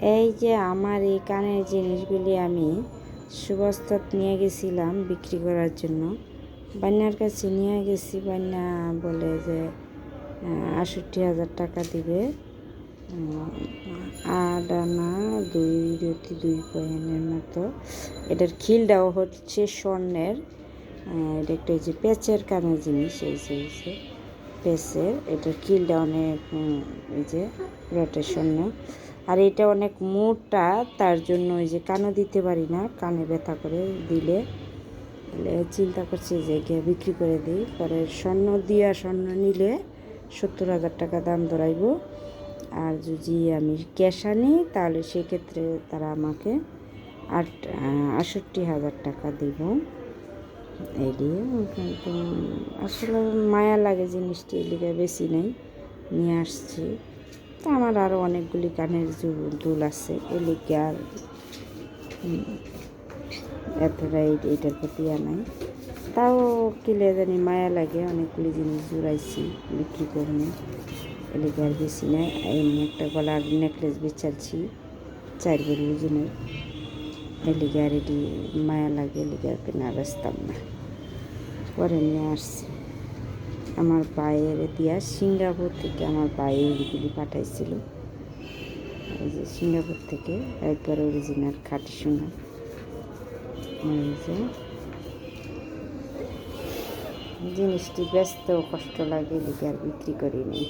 এই যে আমার এই কানের জিনিসগুলি আমি সুবস্তাত নিয়ে গেছিলাম বিক্রি করার জন্য। বান্যার কাছে নিয়ে গেছি, বান্যা বলে যে আষট্টি হাজার টাকা দিবে। আট আনা দুই রুটি দুই পয়েনের মতো। এটার খিলটাও হচ্ছে স্বর্ণের। এটা একটা যে পেঁচের কানের জিনিস, এই যে পেঁচের। এটার খিলটা অনেক এই যে পুরোটা স্বর্ণ আর এটা অনেক মোটা, তার জন্য ওই যে কানও দিতে পারি না, কানে ব্যথা করে দিলে। চিন্তা করছি যে গিয়ে বিক্রি করে দিই, পরে স্বর্ণ দিয়া স্বর্ণ নিলে সত্তর হাজার টাকা দাম ধরাইব। আর যদি আমি ক্যাশ আনি, তাহলে সেক্ষেত্রে তারা আমাকে আট আষট্টি হাজার টাকা দিব। এই দিয়ে কিন্তু আসলে মায়া লাগে জিনিসটি, এদিকে বেশি নেই। নিয়ে আসছি। তা আমার আরও অনেকগুলি কানের দুল আছে। এলিকে আর এতটা এইটার প্রতি নাই। তাও কিলে জানি মায়া লাগে, অনেকগুলি জিনিস জুড়াইছি, বিক্রি করব। এলিকে বেশি নাই এমনি একটা গলার নেকলেস বেচাচ্ছি, চার বড়ি ওজনের এলিকে আর এটি মায়া লাগে এলিকে আর কেনা বেচতাম না। পরে নিয়ে আসছি। আমার পায়ের দিয়া সিঙ্গাপুর থেকে আমার পায়ে এইগুলি পাঠাইছিল। এই যে সিঙ্গাপুর থেকে একবার অরিজিনাল খাটি সোনা এই যে। জিনিসটি ব্যস্ত, কষ্ট লাগে এদিকে আর বিক্রি করিনি